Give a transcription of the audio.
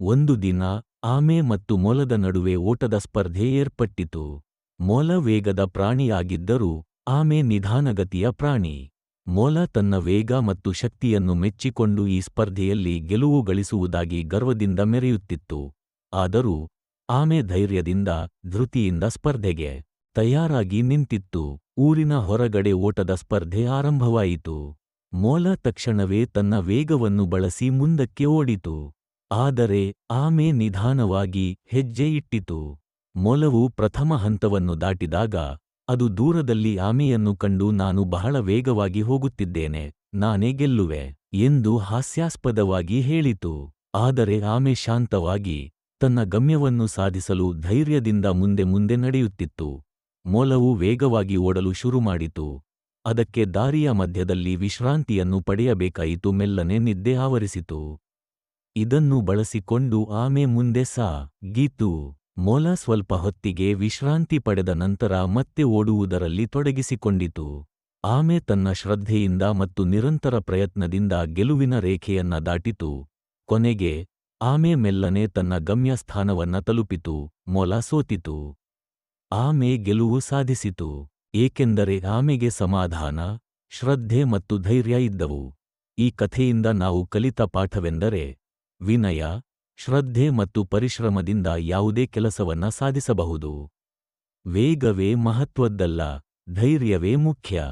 ಒಂದು ದಿನ ಆಮೆ ಮತ್ತು ಮೊಲದ ನಡುವೆ ಓಟದ ಸ್ಪರ್ಧೆ ಏರ್ಪಟ್ಟಿತು. ಮೊಲ ವೇಗದ ಪ್ರಾಣಿಯಾಗಿದ್ದರೂ ಆಮೆ ನಿಧಾನಗತಿಯ ಪ್ರಾಣಿ. ಮೊಲ ತನ್ನ ವೇಗ ಮತ್ತು ಶಕ್ತಿಯನ್ನು ಮೆಚ್ಚಿಕೊಂಡು ಈ ಸ್ಪರ್ಧೆಯಲ್ಲಿ ಗೆಲುವು ಗಳಿಸುವುದಾಗಿ ಗರ್ವದಿಂದ ಮೆರೆಯುತ್ತಿತ್ತು. ಆದರೂ ಆಮೆ ಧೈರ್ಯದಿಂದ ಧೃತಿಯಿಂದ ಸ್ಪರ್ಧೆಗೆ ತಯಾರಾಗಿ ನಿಂತಿತ್ತು. ಊರಿನ ಹೊರಗಡೆ ಓಟದ ಸ್ಪರ್ಧೆ ಆರಂಭವಾಯಿತು. ಮೊಲ ತಕ್ಷಣವೇ ತನ್ನ ವೇಗವನ್ನು ಬಳಸಿ ಮುಂದಕ್ಕೆ ಓಡಿತು. ಆದರೆ ಆಮೆ ನಿಧಾನವಾಗಿ ಹೆಜ್ಜೆ ಇಟ್ಟಿತು ಮೊಲವು ಪ್ರಥಮ ಹಂತವನ್ನು ದಾಟಿದಾಗ, ಅದು ದೂರದಲ್ಲಿ ಆಮೆಯನ್ನು ಕಂಡು ನಾನು ಬಹಳ ವೇಗವಾಗಿ ಹೋಗುತ್ತಿದ್ದೇನೆ, ನಾನೇ ಗೆಲ್ಲುವೆ, ಎಂದು ಹಾಸ್ಯಾಸ್ಪದವಾಗಿ ಹೇಳಿತು. ಆದರೆ ಆಮೆ ಶಾಂತವಾಗಿ ತನ್ನ ಗಮ್ಯವನ್ನು ಸಾಧಿಸಲು ಧೈರ್ಯದಿಂದ ಮುಂದೆ ಮುಂದೆ ನಡೆಯುತ್ತಿತ್ತು. ಮೊಲವು ವೇಗವಾಗಿ ಓಡಲು ಶುರುಮಾಡಿತು ಅದಕ್ಕೆ ದಾರಿಯ ಮಧ್ಯದಲ್ಲಿ ವಿಶ್ರಾಂತಿಯನ್ನು ಪಡೆಯಬೇಕಾಯಿತು, ಮೆಲ್ಲನೆ ನಿದ್ದೆ ಆವರಿಸಿತು. ಇದನ್ನು ಬಳಸಿಕೊಂಡು ಆಮೆ ಮುಂದೆ ಸಾ, ಗೀತು. ಮೊಲ ಸ್ವಲ್ಪ ಹೊತ್ತಿಗೆ ವಿಶ್ರಾಂತಿ ಪಡೆದ ನಂತರ ಮತ್ತೆ ಓಡುವುದರಲ್ಲಿ ತೊಡಗಿಸಿಕೊಂಡಿತು. ಆಮೆ ತನ್ನ ಶ್ರದ್ಧೆಯಿಂದ ಮತ್ತು ನಿರಂತರ ಪ್ರಯತ್ನದಿಂದ ಗೆಲುವಿನ ರೇಖೆಯನ್ನ ದಾಟಿತು. ಕೊನೆಗೆ, ಆಮೆ ಮೆಲ್ಲನೆ ತನ್ನ ಗಮ್ಯಸ್ಥಾನವನ್ನ ತಲುಪಿತು, ಮೊಲ ಸೋತಿತು. ಆಮೆ ಗೆಲುವು ಸಾಧಿಸಿತು, ಏಕೆಂದರೆ ಆಮೆಗೆ ಸಮಾಧಾನ, ಶ್ರದ್ಧೆ ಮತ್ತು ಧೈರ್ಯ ಇದ್ದವು. ಈ ಕಥೆಯಿಂದ ನಾವು ಕಲಿತ ಪಾಠವೆಂದರೆ ವಿನಯ ಶ್ರದ್ಧೆ ಮತ್ತು ಪರಿಶ್ರಮದಿಂದ ಯಾವುದೇ ಕೆಲಸವನ್ನ ಸಾಧಿಸಬಹುದು. ವೇಗವೇ ಮಹತ್ವದ್ದಲ್ಲ ಧೈರ್ಯವೇ ಮುಖ್ಯ.